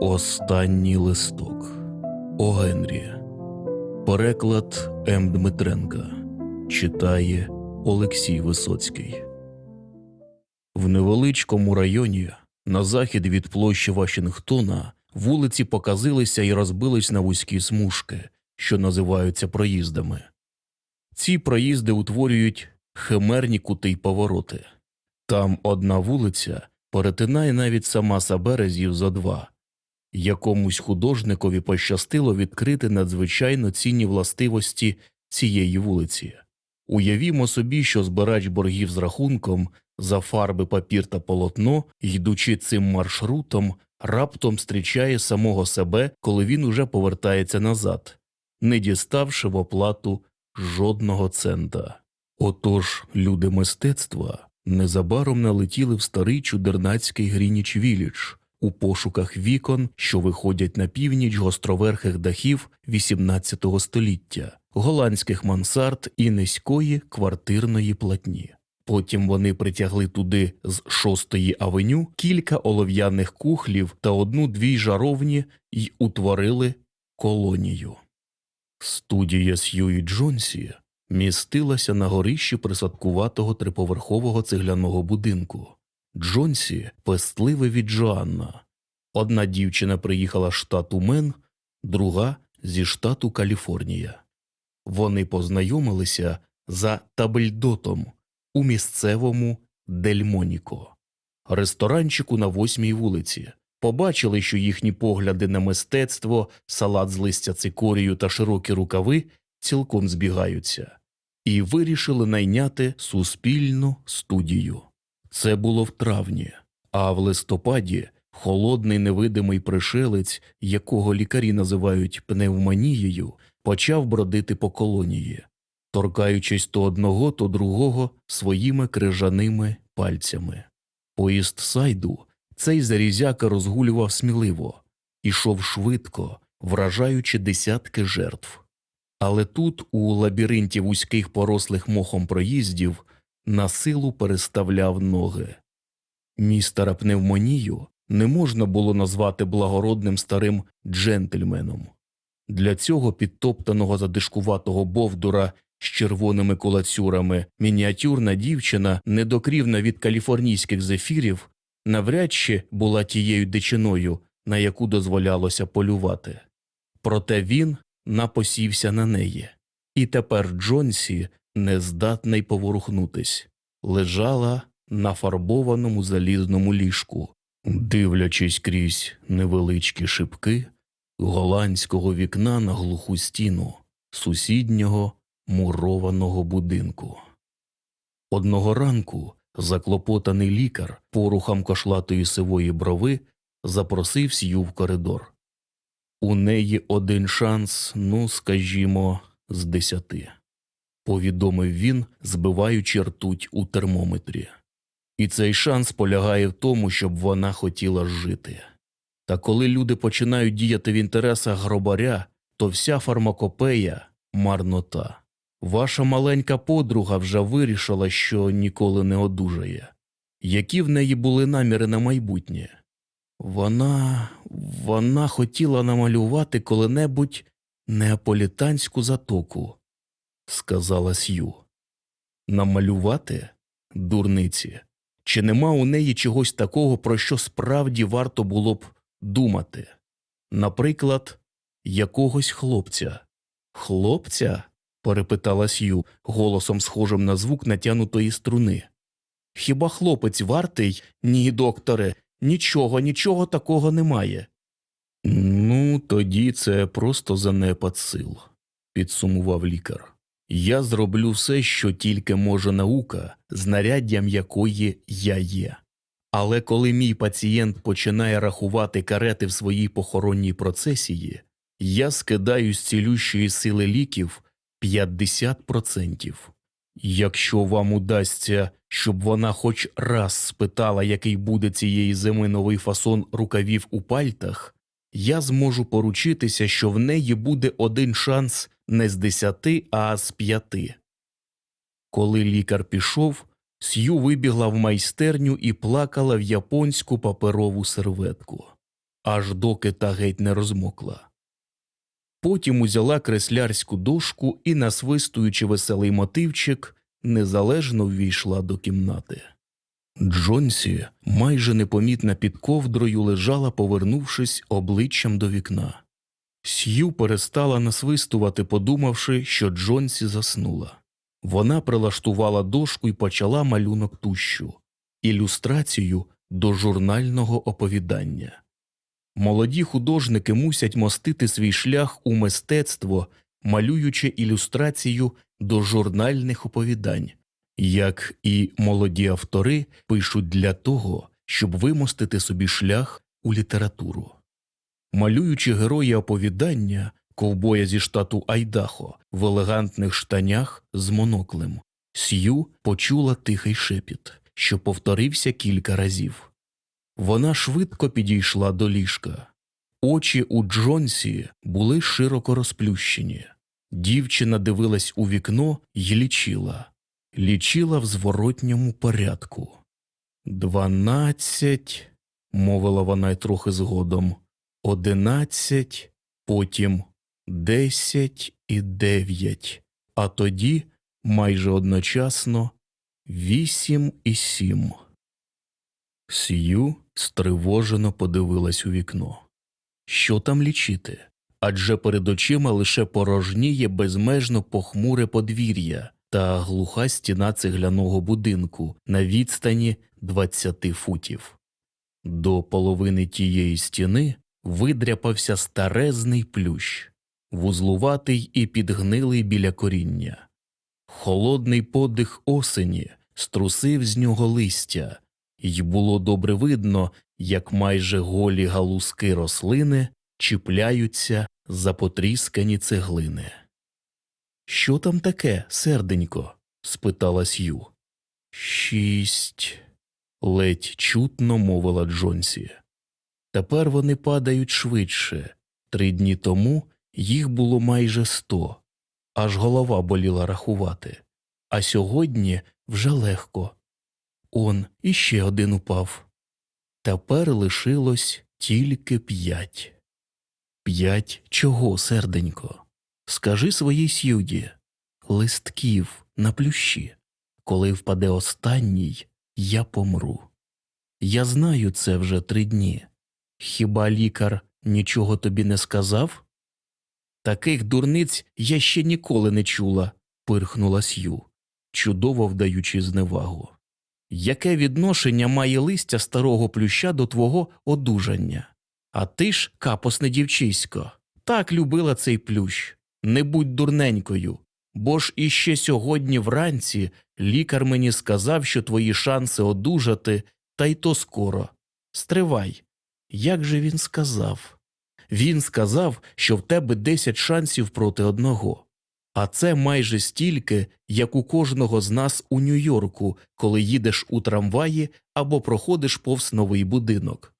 Останній листок О Генрі. Переклад М. Дмитренка. Читає Олексій Висоцький. В невеличкому районі на захід від площі Вашингтона вулиці показилися і розбились на вузькі смужки, що називаються проїздами. Ці проїзди утворюють химерні кути й повороти. Там одна вулиця перетинає навіть сама себе разів зо два. Якомусь художникові пощастило відкрити надзвичайно цінні властивості цієї вулиці. Уявімо собі, що збирач боргів з рахунком за фарби, папір та полотно, йдучи цим маршрутом, раптом зустрічає самого себе, коли він уже повертається назад, не діставши в оплату жодного цента. Отож люди мистецтва незабаром налетіли в старий чудернацький Грініч у пошуках вікон, що виходять на північ гостроверхих дахів XVIII століття, голландських мансард і низької квартирної платні. Потім вони притягли туди з шостої авеню кілька олов'яних кухлів та одну-дві жаровні й утворили колонію. Студія Сьюї Джонсі містилася на горищі присадкуватого триповерхового цегляного будинку. Джонсі пестливе від Джоанна. Одна дівчина приїхала з штату Мен, друга зі штату Каліфорнія. Вони познайомилися за табельдотом у місцевому Дельмоніко, ресторанчику на восьмій вулиці. Побачили, що їхні погляди на мистецтво, салат з листя цикорію та широкі рукави цілком збігаються, і вирішили найняти суспільну студію. Це було в травні, а в листопаді холодний невидимий пришелець, якого лікарі називають пневмонією, почав бродити по колонії, торкаючись то одного, то другого своїми крижаними пальцями. По Істсайду цей зарізяка розгулював сміливо, ішов швидко, вражаючи десятки жертв. Але тут, у лабіринті вузьких порослих мохом проїздів, на силу переставляв ноги. Містера пневмонію не можна було назвати благородним старим джентльменом. Для цього підтоптаного задишкуватого бовдура з червоними кулацюрами мініатюрна дівчина, недокрівна від каліфорнійських зефірів, навряд чи була тією дичиною, на яку дозволялося полювати. Проте він напосівся на неї, і тепер Джонсі нездатний поворухнутись, лежала на фарбованому залізному ліжку, дивлячись крізь невеличкі шибки голландського вікна на глуху стіну сусіднього мурованого будинку. Одного ранку заклопотаний лікар порухом кошлатої сивої брови запросив сію в коридор. У неї один шанс, ну, скажімо, з десяти повідомив він, збиваючи ртуть у термометрі. І цей шанс полягає в тому, щоб вона хотіла жити. Та коли люди починають діяти в інтересах гробаря, то вся фармакопея марнота. Ваша маленька подруга вже вирішила, що ніколи не одужає. Які в неї були наміри на майбутнє? Вона вона хотіла намалювати коли-небудь неаполітанську затоку, сказала Сью. Намалювати? Дурниці. Чи нема у неї чогось такого, про що справді варто було б думати? Наприклад, якогось хлопця. Хлопця? перепитала Сью, голосом схожим на звук натянутої струни. Хіба хлопець вартий? Ні, докторе, нічого, нічого такого немає. Ну, тоді це просто занепад сил, підсумував лікар. Я зроблю все, що тільки може наука, знаряддям якої я є. Але коли мій пацієнт починає рахувати карети в своїй похоронній процесії, я скидаю з цілющої сили ліків 50%. Якщо вам удасться, щоб вона хоч раз спитала, який буде цієї зими новий фасон рукавів у пальтах, я зможу поручитися, що в неї буде один шанс не з десяти, а з п'яти. Коли лікар пішов, Сью вибігла в майстерню і плакала в японську паперову серветку. аж доки та геть не розмокла. Потім узяла креслярську дошку і, насвистуючи веселий мотивчик, незалежно ввійшла до кімнати. Джонсі, майже непомітна під ковдрою, лежала, повернувшись обличчям до вікна. Сью перестала насвистувати, подумавши, що Джонсі заснула. Вона прилаштувала дошку і почала малюнок тущу ілюстрацію до журнального оповідання. Молоді художники мусять мостити свій шлях у мистецтво, малюючи ілюстрацію до журнальних оповідань, як і молоді автори пишуть для того, щоб вимостити собі шлях у літературу. Малюючи герої оповідання, ковбоя зі штату Айдахо в елегантних штанях з моноклем, Сью почула тихий шепіт, що повторився кілька разів. Вона швидко підійшла до ліжка. Очі у Джонсі були широко розплющені. Дівчина дивилась у вікно й лічила, лічила в зворотньому порядку. Дванадцять, мовила вона й трохи згодом, одинадцять, потім десять і дев'ять, а тоді майже одночасно вісім і сім. Сію стривожено подивилась у вікно. Що там лічити? Адже перед очима лише порожніє безмежно похмуре подвір'я та глуха стіна цегляного будинку на відстані 20 футів. До половини тієї стіни видряпався старезний плющ, вузлуватий і підгнилий біля коріння. Холодний подих осені струсив з нього листя, й було добре видно, як майже голі галузки рослини чіпляються за потріскані цеглини. Що там таке, серденько? спитала Сью. Шість. ледь чутно мовила Джонсі. Тепер вони падають швидше. Три дні тому їх було майже сто, аж голова боліла рахувати. А сьогодні вже легко. Он іще один упав. Тепер лишилось тільки п'ять. П'ять чого, серденько? Скажи своїй сюді листків на плющі. Коли впаде останній, я помру. Я знаю це вже три дні. Хіба лікар нічого тобі не сказав? Таких дурниць я ще ніколи не чула, пирхнула Сью, чудово вдаючи зневагу. Яке відношення має листя старого плюща до твого одужання? А ти ж, капосне дівчисько, так любила цей плющ. Не будь дурненькою, бо ж іще сьогодні вранці лікар мені сказав, що твої шанси одужати, та й то скоро. Стривай. Як же він сказав? Він сказав, що в тебе десять шансів проти одного. А це майже стільки, як у кожного з нас у Нью-Йорку, коли їдеш у трамваї або проходиш повз новий будинок.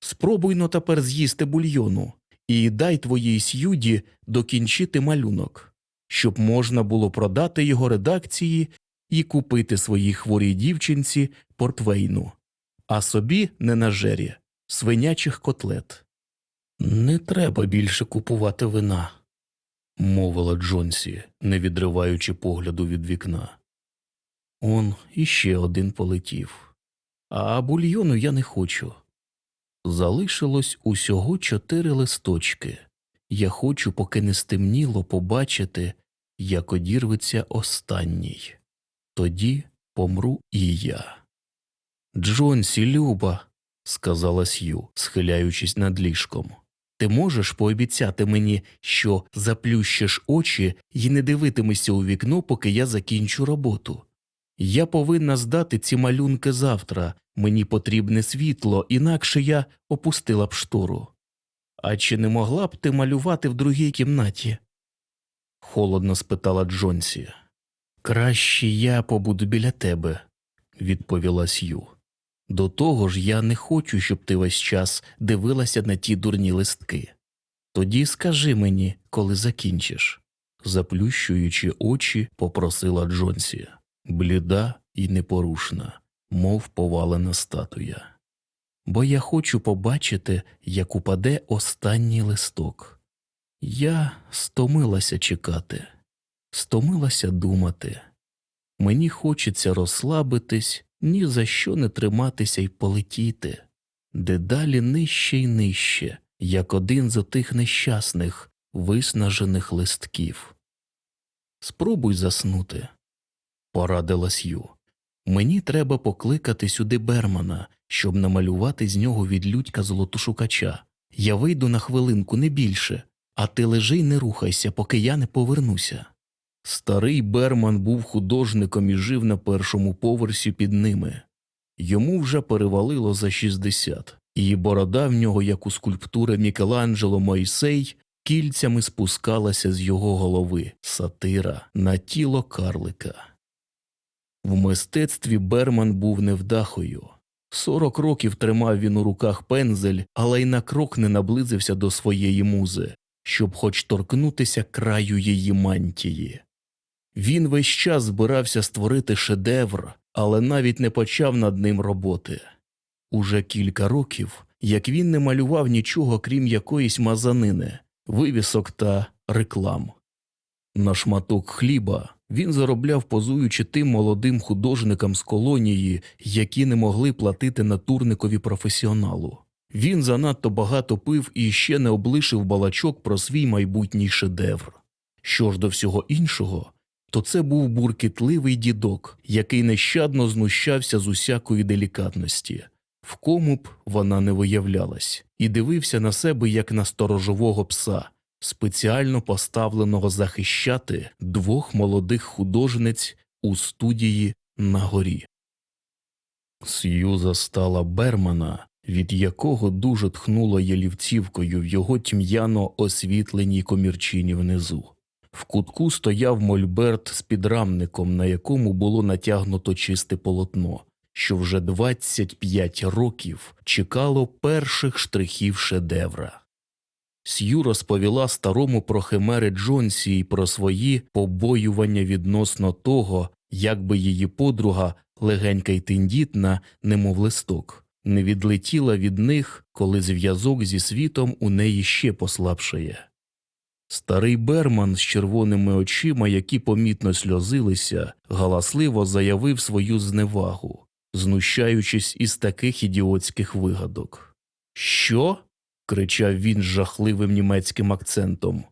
Спробуй но тепер з'їсти бульйону і дай твоїй сюді докінчити малюнок, щоб можна було продати його редакції і купити своїй хворій дівчинці портвейну, а собі не на жері свинячих котлет. Не треба більше купувати вина, мовила Джонсі, не відриваючи погляду від вікна. Он іще один полетів. А бульйону я не хочу. Залишилось усього чотири листочки. Я хочу, поки не стемніло, побачити, як одірветься останній. Тоді помру і я. Джонсі, Люба, сказала Сью, схиляючись над ліжком. Ти можеш пообіцяти мені, що заплющиш очі і не дивитимешся у вікно, поки я закінчу роботу. Я повинна здати ці малюнки завтра, мені потрібне світло, інакше я опустила б штору. А чи не могла б ти малювати в другій кімнаті? холодно спитала Джонсі. Краще я побуду біля тебе, відповіла Сью. До того ж я не хочу, щоб ти весь час дивилася на ті дурні листки. Тоді скажи мені, коли закінчиш, заплющуючи очі, попросила Джонсі, бліда і непорушна, мов повалена статуя. бо я хочу побачити, як упаде останній листок. Я стомилася чекати, стомилася думати. Мені хочеться розслабитись, ні за що не триматися й полетіти, дедалі нижче й нижче, як один з отих нещасних, виснажених листків. Спробуй заснути, порадила Сью. Мені треба покликати сюди Бермана, щоб намалювати з нього відлюдька золотошукача. Я вийду на хвилинку не більше, а ти лежи й не рухайся, поки я не повернуся. Старий Берман був художником і жив на першому поверсі під ними. Йому вже перевалило за 60, і борода в нього, як у скульптури Мікеланджело Мойсей, кільцями спускалася з його голови сатира на тіло карлика. В мистецтві Берман був невдахою. Сорок років тримав він у руках пензель, але й на крок не наблизився до своєї музи, щоб хоч торкнутися краю її мантії. Він весь час збирався створити шедевр, але навіть не почав над ним роботи. Уже кілька років, як він не малював нічого крім якоїсь мазанини, вивісок та реклам. На шматок хліба він заробляв, позуючи тим молодим художникам з колонії, які не могли платити натурникові професіоналу. Він занадто багато пив і ще не облишив балачок про свій майбутній шедевр. Що ж до всього іншого, то це був буркітливий дідок, який нещадно знущався з усякої делікатності, в кому б вона не виявлялась, і дивився на себе як на сторожового пса, спеціально поставленого захищати двох молодих художниць у студії на горі. Сью застала Бермана, від якого дуже тхнуло ялівцівкою в його тьм'яно освітленій комірчині внизу. В кутку стояв мольберт з підрамником, на якому було натягнуто чисте полотно, що вже 25 років чекало перших штрихів шедевра. Сью розповіла старому про химери Джонсі і про свої побоювання відносно того, як би її подруга, легенька й тендітна, немов листок, не відлетіла від них, коли зв'язок зі світом у неї ще послабшає. Старий Берман з червоними очима, які помітно сльозилися, галасливо заявив свою зневагу, знущаючись із таких ідіотських вигадок. Що? кричав він з жахливим німецьким акцентом.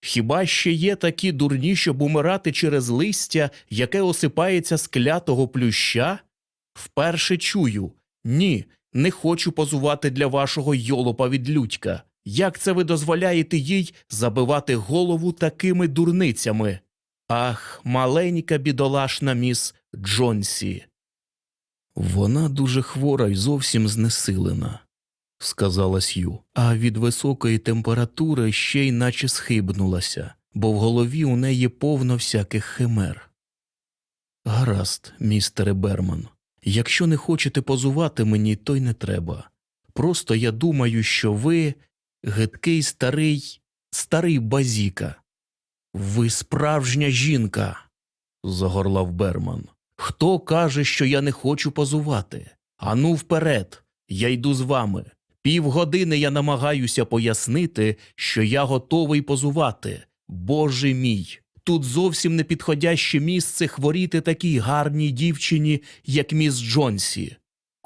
Хіба ще є такі дурні, щоб умирати через листя, яке осипається з клятого плюща? Вперше чую ні, не хочу позувати для вашого йолопа від людька. Як це ви дозволяєте їй забивати голову такими дурницями? Ах, маленька бідолашна міс Джонсі. Вона дуже хвора і зовсім знесилена, сказала Сью, а від високої температури ще й наче схибнулася, бо в голові у неї повно всяких химер. Гаразд, містере Берман, якщо не хочете позувати мені, то й не треба. Просто я думаю, що ви гидкий старий, старий базіка. Ви справжня жінка, загорлав Берман. Хто каже, що я не хочу позувати? Ану вперед, я йду з вами. Півгодини я намагаюся пояснити, що я готовий позувати. Боже мій, тут зовсім не підходяще місце хворіти такій гарній дівчині, як міс Джонсі.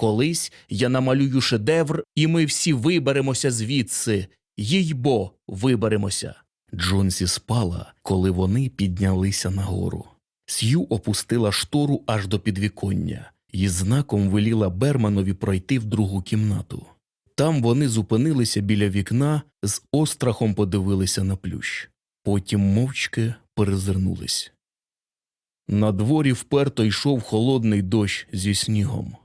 Колись я намалюю шедевр, і ми всі виберемося звідси. Їй бо виберемося. Джонсі спала, коли вони піднялися нагору. Сью опустила штору аж до підвіконня і знаком веліла Берманові пройти в другу кімнату. Там вони зупинилися біля вікна, з острахом подивилися на плющ. Потім мовчки перезирнулись. На дворі вперто йшов холодний дощ зі снігом.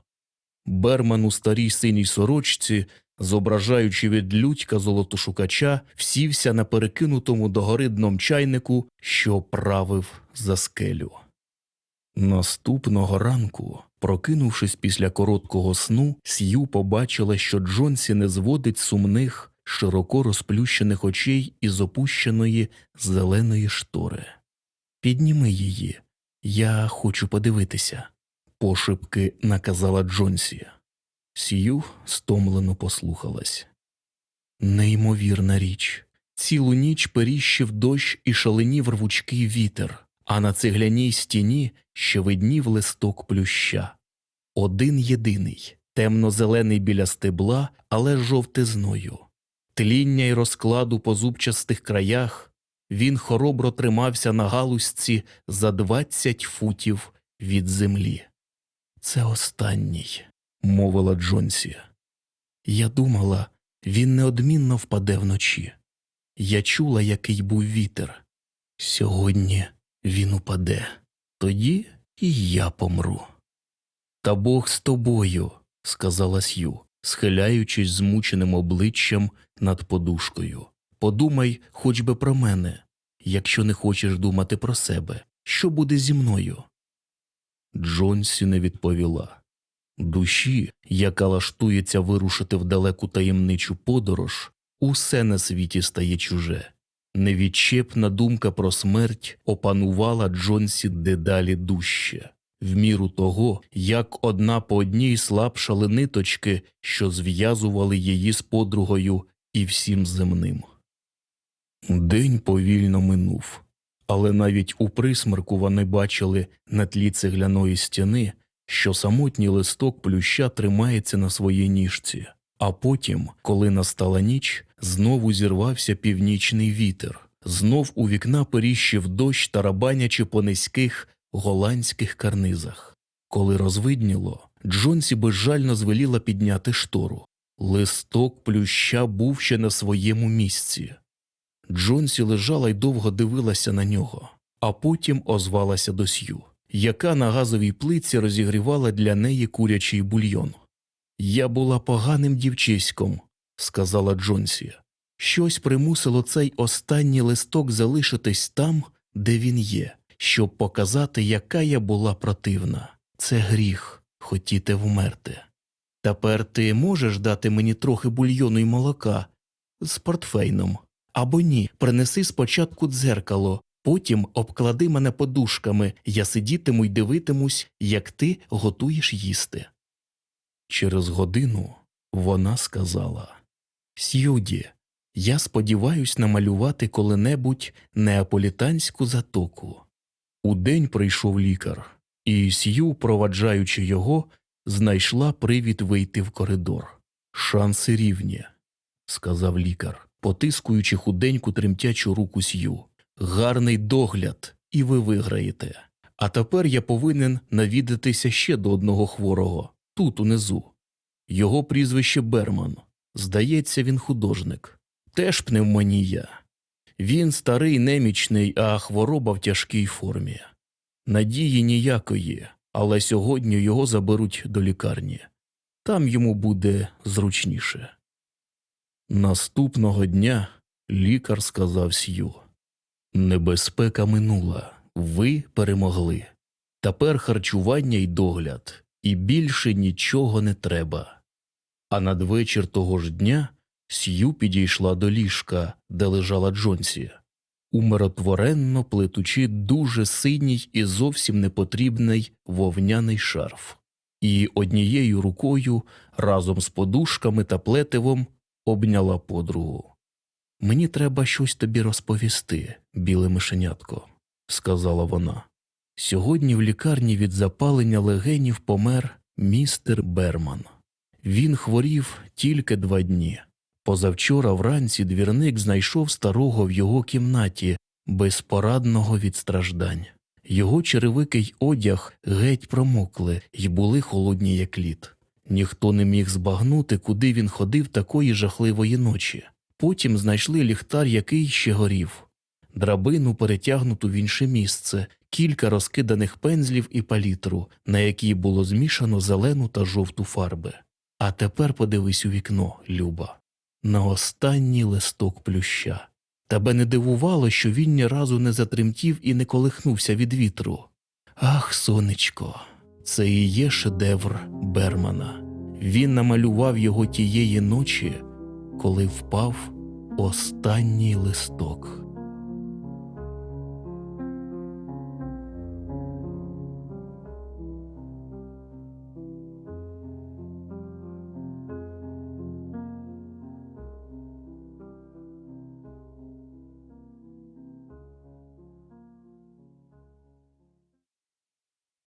Берман у старій синій сорочці, зображаючи від людька золотошукача, всівся на перекинутому догори дном чайнику, що правив за скелю. Наступного ранку, прокинувшись після короткого сну, Сью побачила, що Джонсі не зводить сумних, широко розплющених очей із опущеної зеленої штори. Підніми її, я хочу подивитися, пошепки наказала Джонсі. Сію стомлено послухалась. Неймовірна річ. Цілу ніч періщив дощ і шаленів рвучкий вітер, а на цегляній стіні ще виднів листок плюща. Один єдиний, темно-зелений біля стебла, але жовтизною. Тління й розкладу по зубчастих краях він хоробро тримався на галузці за двадцять футів від землі. Це останній, мовила Джонсі. Я думала, він неодмінно впаде вночі. Я чула, який був вітер. Сьогодні він упаде, тоді і я помру. Та Бог з тобою, сказала Сью, схиляючись змученим обличчям над подушкою. Подумай хоч би про мене, якщо не хочеш думати про себе, що буде зі мною. Джонсі не відповіла. Душі, яка лаштується вирушити в далеку таємничу подорож, усе на світі стає чуже. Невідчепна думка про смерть опанувала Джонсі дедалі дужче, в міру того, як одна по одній слабшали ниточки, що зв'язували її з подругою і всім земним. День повільно минув, але навіть у присмерку вони бачили на тлі цегляної стіни, що самотній листок плюща тримається на своїй ніжці, а потім, коли настала ніч, знову зірвався північний вітер, знов у вікна періщив дощ тарабанячи по низьких голландських карнизах. Коли розвидніло, Джонсі безжально звеліла підняти штору. Листок плюща був ще на своєму місці. Джонсі лежала й довго дивилася на нього, а потім озвалася до Сью, яка на газовій плиці розігрівала для неї курячий бульйон. Я була поганим дівчиськом, сказала Джонсі. Щось примусило цей останній листок залишитись там, де він є, щоб показати, яка я була противна. Це гріх хотіти вмерти. Тепер ти можеш дати мені трохи бульйону й молока з портфейном. Або ні, принеси спочатку дзеркало, потім обклади мене подушками, я сидітиму й дивитимусь, як ти готуєш їсти. Через годину вона сказала Сюді, я сподіваюсь намалювати коли-небудь неаполітанську затоку. Удень прийшов лікар, і Сью, проваджаючи його, знайшла привід вийти в коридор. Шанси рівні, сказав лікар, потискуючи худеньку тремтячу руку Сью. Гарний догляд, і ви виграєте. А тепер я повинен навідатися ще до одного хворого, тут унизу. Його прізвище Берман. Здається, він художник. Теж пневмонія. Він старий немічний, а хвороба в тяжкій формі. Надії ніякої, але сьогодні його заберуть до лікарні. Там йому буде зручніше. Наступного дня лікар сказав Сью Небезпека минула, ви перемогли. Тепер харчування й догляд, і більше нічого не треба. А надвечір того ж дня Сью підійшла до ліжка, де лежала Джонсі, умиротворенно плетучи дуже синій і зовсім непотрібний вовняний шарф, і однією рукою разом з подушками та плетивом обняла подругу. Мені треба щось тобі розповісти, біле мишенятко, сказала вона. Сьогодні в лікарні від запалення легенів помер містер Берман. Він хворів тільки два дні. Позавчора вранці двірник знайшов старого в його кімнаті, безпорадного від страждань. Його черевики й одяг геть промокли й були холодні, як лід. Ніхто не міг збагнути, куди він ходив такої жахливої ночі. Потім знайшли ліхтар, який ще горів, драбину перетягнуту в інше місце, кілька розкиданих пензлів і палітру, на якій було змішано зелену та жовту фарби. А тепер подивись у вікно, Люба, на останній листок плюща. Тебе не дивувало, що він ні разу не затремтів і не колихнувся від вітру. Ах, сонечко, це і є шедевр Бермана. Він намалював його тієї ночі, коли впав останній листок.